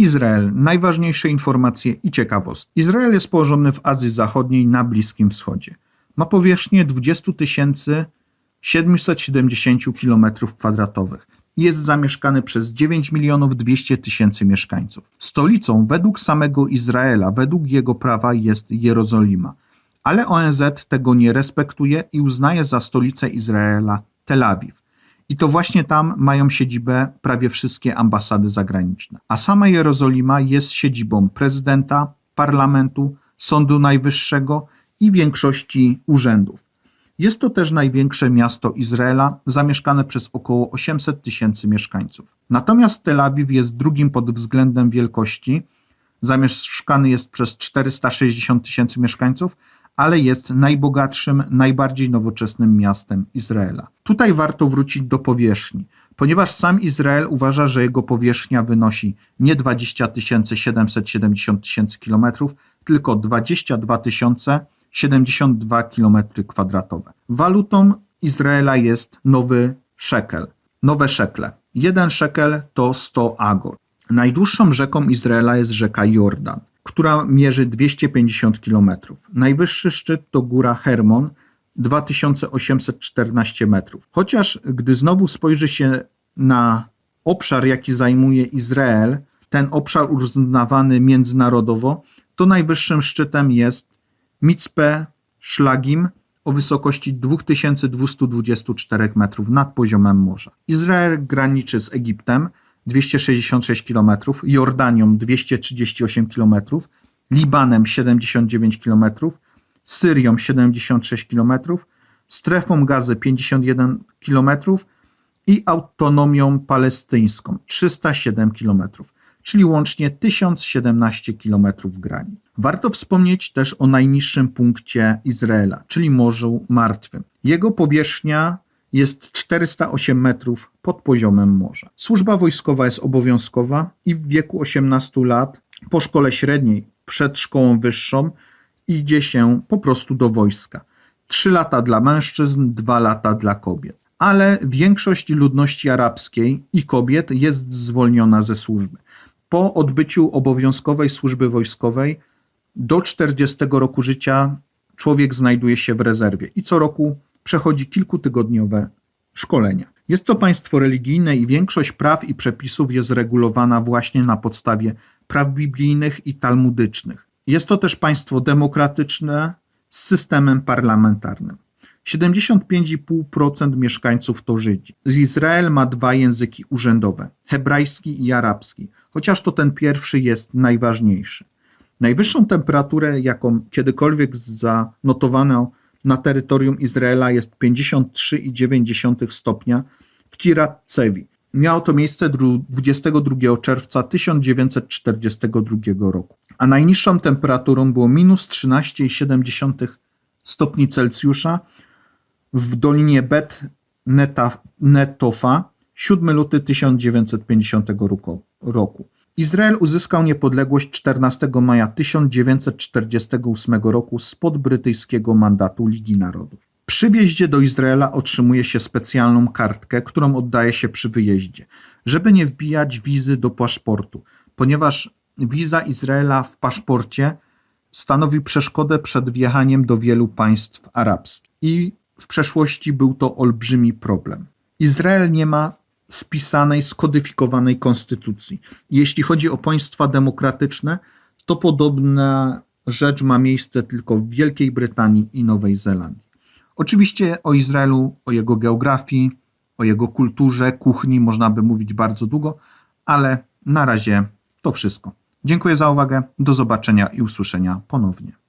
Izrael. Najważniejsze informacje i ciekawostki. Izrael jest położony w Azji Zachodniej na Bliskim Wschodzie. Ma powierzchnię 20 770 km2. Jest zamieszkany przez 9 milionów 200 tysięcy mieszkańców. Stolicą według samego Izraela, według jego prawa jest Jerozolima. Ale ONZ tego nie respektuje i uznaje za stolicę Izraela Tel Awiw. I to właśnie tam mają siedzibę prawie wszystkie ambasady zagraniczne. A sama Jerozolima jest siedzibą prezydenta, parlamentu, Sądu Najwyższego i większości urzędów. Jest to też największe miasto Izraela, zamieszkane przez około 800 tysięcy mieszkańców. Natomiast Tel Awiw jest drugim pod względem wielkości, zamieszkany jest przez 460 tysięcy mieszkańców, ale jest najbogatszym, najbardziej nowoczesnym miastem Izraela. Tutaj warto wrócić do powierzchni, ponieważ sam Izrael uważa, że jego powierzchnia wynosi nie 20 770 tysięcy kilometrów, tylko 22 072 km kwadratowe. Walutą Izraela jest nowy szekel, nowe szekle. Jeden szekel to 100 agor. Najdłuższą rzeką Izraela jest rzeka Jordan która mierzy 250 km. Najwyższy szczyt to góra Hermon, 2814 metrów. Chociaż gdy znowu spojrzy się na obszar, jaki zajmuje Izrael, ten obszar uznawany międzynarodowo, to najwyższym szczytem jest Mitzpe Szlagim o wysokości 2224 metrów nad poziomem morza. Izrael graniczy z Egiptem, 266 km, Jordanią 238 km, Libanem 79 km, Syrią 76 km, strefą gazy 51 km i autonomią palestyńską 307 km, czyli łącznie 1017 km granic. Warto wspomnieć też o najniższym punkcie Izraela, czyli Morzu Martwym. Jego powierzchnia jest 408 metrów pod poziomem morza. Służba wojskowa jest obowiązkowa i w wieku 18 lat po szkole średniej, przed szkołą wyższą idzie się po prostu do wojska. 3 lata dla mężczyzn, 2 lata dla kobiet. Ale większość ludności arabskiej i kobiet jest zwolniona ze służby. Po odbyciu obowiązkowej służby wojskowej do 40 roku życia człowiek znajduje się w rezerwie i co roku przechodzi kilkutygodniowe szkolenia. Jest to państwo religijne i większość praw i przepisów jest regulowana właśnie na podstawie praw biblijnych i talmudycznych. Jest to też państwo demokratyczne z systemem parlamentarnym. 75,5% mieszkańców to Żydzi. Z Izrael ma dwa języki urzędowe: hebrajski i arabski, chociaż to ten pierwszy jest najważniejszy. Najwyższą temperaturę, jaką kiedykolwiek zanotowano na terytorium Izraela jest 53,9 stopnia w Kirat Cevi. Miało to miejsce 22 czerwca 1942 roku, a najniższą temperaturą było minus 13,7 stopni Celsjusza w dolinie Bet Netofa 7 luty 1950 roku. Izrael uzyskał niepodległość 14 maja 1948 roku spod brytyjskiego mandatu Ligi Narodów. Przy wjeździe do Izraela otrzymuje się specjalną kartkę, którą oddaje się przy wyjeździe, żeby nie wbijać wizy do paszportu, ponieważ wiza Izraela w paszporcie stanowi przeszkodę przed wjechaniem do wielu państw arabskich. I w przeszłości był to olbrzymi problem. Izrael nie ma spisanej, skodyfikowanej konstytucji. Jeśli chodzi o państwa demokratyczne, to podobna rzecz ma miejsce tylko w Wielkiej Brytanii i Nowej Zelandii. Oczywiście o Izraelu, o jego geografii, o jego kulturze, kuchni można by mówić bardzo długo, ale na razie to wszystko. Dziękuję za uwagę, do zobaczenia i usłyszenia ponownie.